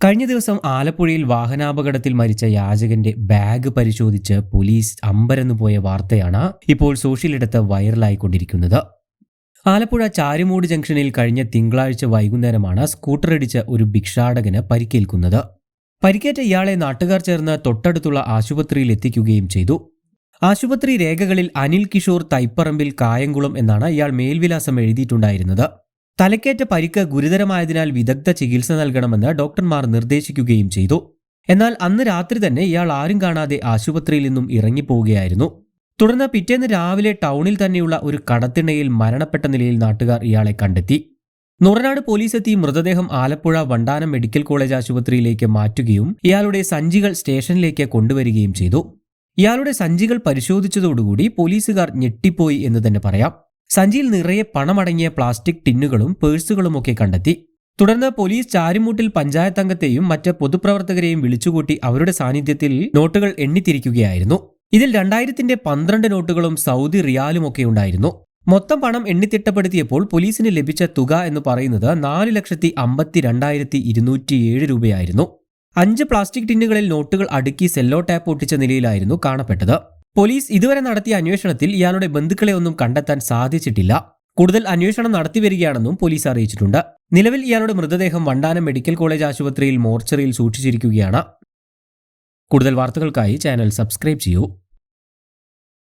കഴിഞ്ഞ ദിവസം ആലപ്പുഴയിൽ വാഹനാപകടത്തിൽ മരിച്ച യാചകന്റെ ബാഗ് പരിശോധിച്ച് പോലീസ് അമ്പരന്നു പോയ വാർത്തയാണ് ഇപ്പോൾ സോഷ്യലിടത്ത് വൈറലായിക്കൊണ്ടിരിക്കുന്നത്. ആലപ്പുഴ ചാരുമൂട് ജംഗ്ഷനിൽ കഴിഞ്ഞ തിങ്കളാഴ്ച വൈകുന്നേരമാണ് സ്കൂട്ടറിടിച്ച് ഒരു ഭിക്ഷാടകന് പരിക്കേൽക്കുന്നത്. പരിക്കേറ്റ ഇയാളെ നാട്ടുകാർ ചേർന്ന് തൊട്ടടുത്തുള്ള ആശുപത്രിയിൽ എത്തിക്കുകയും ചെയ്തു. ആശുപത്രി രേഖകളിൽ അനിൽ കിഷോർ തൈപ്പറമ്പിൽ കായംകുളം എന്നാണ് ഇയാൾ മേൽവിലാസം എഴുതിയിട്ടുണ്ടായിരുന്നത്. തലക്കേറ്റ പരിക്ക് ഗുരുതരമായതിനാൽ വിദഗ്ധ ചികിത്സ നൽകണമെന്ന് ഡോക്ടർമാർ നിർദ്ദേശിക്കുകയും ചെയ്തു. എന്നാൽ അന്ന് രാത്രി തന്നെ ഇയാൾ ആരും കാണാതെ ആശുപത്രിയിൽ നിന്നും ഇറങ്ങിപ്പോവുകയായിരുന്നു. തുടർന്ന് പിറ്റേന്ന് രാവിലെ ടൗണിൽ തന്നെയുള്ള ഒരു കടത്തിണയിൽ മരണപ്പെട്ട നിലയിൽ നാട്ടുകാർ ഇയാളെ കണ്ടെത്തി. നുറനാട് പോലീസ് എത്തി മൃതദേഹം ആലപ്പുഴ വണ്ടാനം മെഡിക്കൽ കോളേജ് ആശുപത്രിയിലേക്ക് മാറ്റുകയും ഇയാളുടെ സഞ്ചികൾ സ്റ്റേഷനിലേക്ക് കൊണ്ടുവരികയും ചെയ്തു. ഇയാളുടെ സഞ്ചികൾ പരിശോധിച്ചതോടുകൂടി പോലീസുകാർ ഞെട്ടിപ്പോയി എന്ന് തന്നെ പറയാം. സഞ്ചിയിൽ നിറയെ പണമടങ്ങിയ പ്ലാസ്റ്റിക് ടിന്നുകളും പേഴ്സുകളുമൊക്കെ കണ്ടെത്തി. തുടർന്ന് പോലീസ് ചാരിമൂട്ടിൽ പഞ്ചായത്ത് അംഗത്തെയും മറ്റ് പൊതുപ്രവർത്തകരെയും വിളിച്ചുകൂട്ടി അവരുടെ സാന്നിധ്യത്തിൽ നോട്ടുകൾ എണ്ണിത്തിരിക്കുകയായിരുന്നു. ഇതിൽ രണ്ടായിരത്തിന്റെ പന്ത്രണ്ട് നോട്ടുകളും സൗദി റിയാലുമൊക്കെ ഉണ്ടായിരുന്നു. മൊത്തം പണം എണ്ണിത്തിട്ടപ്പെടുത്തിയപ്പോൾ പോലീസിന് ലഭിച്ച തുക എന്ന് പറയുന്നത് നാല് ലക്ഷത്തി അമ്പത്തി രണ്ടായിരത്തി ഇരുന്നൂറ്റിയേഴ് രൂപയായിരുന്നു. അഞ്ച് പ്ലാസ്റ്റിക് ടിന്നുകളിൽ നോട്ടുകൾ അടുക്കി സെല്ലോ ടാപ്പ് ഒട്ടിച്ച നിലയിലായിരുന്നു കാണപ്പെട്ടത്. പോലീസ് ഇതുവരെ നടത്തിയ അന്വേഷണത്തിൽ ഇയാളുടെ ബന്ധുക്കളെ ഒന്നും കണ്ടെത്താൻ സാധിച്ചിട്ടില്ല. കൂടുതൽ അന്വേഷണം നടത്തിവരികയാണെന്നും പോലീസ് അറിയിച്ചിട്ടുണ്ട്. നിലവിൽ ഇയാളുടെ മൃതദേഹം വണ്ടാനം മെഡിക്കൽ കോളേജ് ആശുപത്രിയിൽ മോർച്ചറിയിൽ സൂക്ഷിച്ചിരിക്കുകയാണ്. കൂടുതൽ വാർത്തകൾക്കായി ചാനൽ സബ്സ്ക്രൈബ് ചെയ്യൂ.